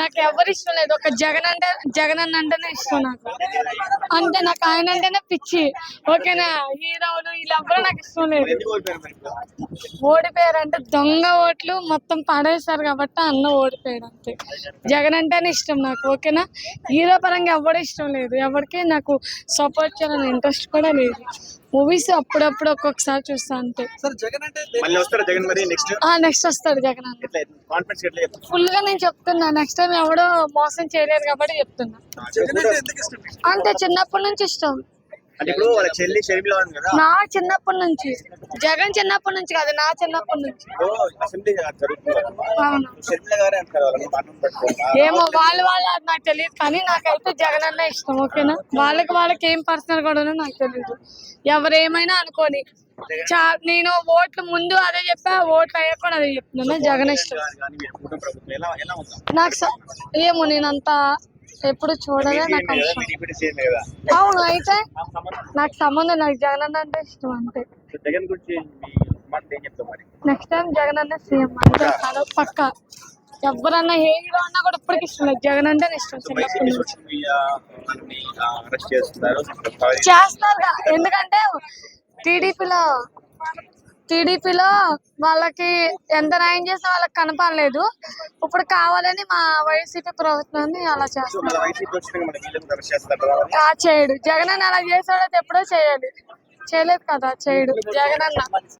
నాకు ఎవరు ఇష్టం లేదు. ఒక జగన్ అంటే జగన్ అన్న అంటేనే ఇష్టం నాకు. అంటే నాకు ఆయన అంటేనే పిచ్చి. ఓకేనా? హీరోలు వీళ్ళెవ్వరూ నాకు ఇష్టం లేదు. ఓడిపోయారు అంటే దొంగ ఓట్లు మొత్తం పడేశారు కాబట్టి అన్న ఓడిపోయారు అంతే. జగన్ అంటేనే ఇష్టం నాకు ఓకేనా? హీరో పరంగా ఎవరు ఇష్టం లేదు. ఎవరికి నాకు సపోర్ట్ చేయాలని ఇంట్రెస్ట్ కూడా లేదు. మూవీస్ అప్పుడప్పుడు ఒక్కొక్కసారి చూస్తా అంతే. సార్ జగన్ అంటే నెక్స్ట్ ఆ నెక్స్ట్ వస్తాడు జగన్? ఫుల్గా నేను చెప్తున్నా నెక్స్ట్ టైం ఎవడో మోసం చేయలేరు కాబట్టి చెప్తున్నా. అంటే చిన్నప్పటి నుంచి ఇష్టం. అంటే ఇప్పుడు వాళ్ళ చెల్లి షర్మిల ఉంది కదా? నా చిన్నప్పటి నుంచి. జగన్ చిన్నప్పటి నుంచి కాదు నా చిన్నప్పటి నుంచి. ఇప్పుడు అసెంబ్లీ జరుగుతుంది. కదా. అవును. షర్మిల గారే అంటారు వాళ్ళని మాటలు పట్టుకోవాలి ఏమో వాళ్ళు వాళ్ళు అది నాకు తెలియదు కానీ నాకైతే జగన్ అన్న ఇష్టం ఓకేనా? వాళ్ళకి వాళ్ళకి ఏం పర్సనల్ కూడా నాకు తెలియదు ఎవరు ఏమైనా అనుకోని చా నేను ఓట్లు ముందు అదే చెప్పా ఓట్లు అయ్యాక కూడా అదే చెప్తున్నా జగన్ ఇష్టం. నాకు ఏమో నేను అంత ఎప్పుడు చూడలే నాకు అవును అయితే నాకు సంబంధం నాకు జగన్ అన్న అంటే ఇష్టం అంతే. నెక్స్ట్ టైం జగన్ అన్న సీఎం. అంటే పక్క. ఎవరన్నా ఏ హీరో అన్నా కూడా ఇప్పటికి ఇష్టం లేదు. జగన్ అంటే ఇష్టం చేస్తారు ఎందుకంటే టీడీపీలో టీడీపీలో వాళ్ళకి ఎంత న్యాయం చేసినా వాళ్ళకి కనపడలేదు. ఇప్పుడు కావాలని మా వైసీపీ ప్రభుత్వాన్ని అలా చేస్తారు? చేయడు. జగన్ అన్న అలా చేసాడో ఎప్పుడో చేయాలి. చేయలేదు కదా చేయడు. జగన్ అన్న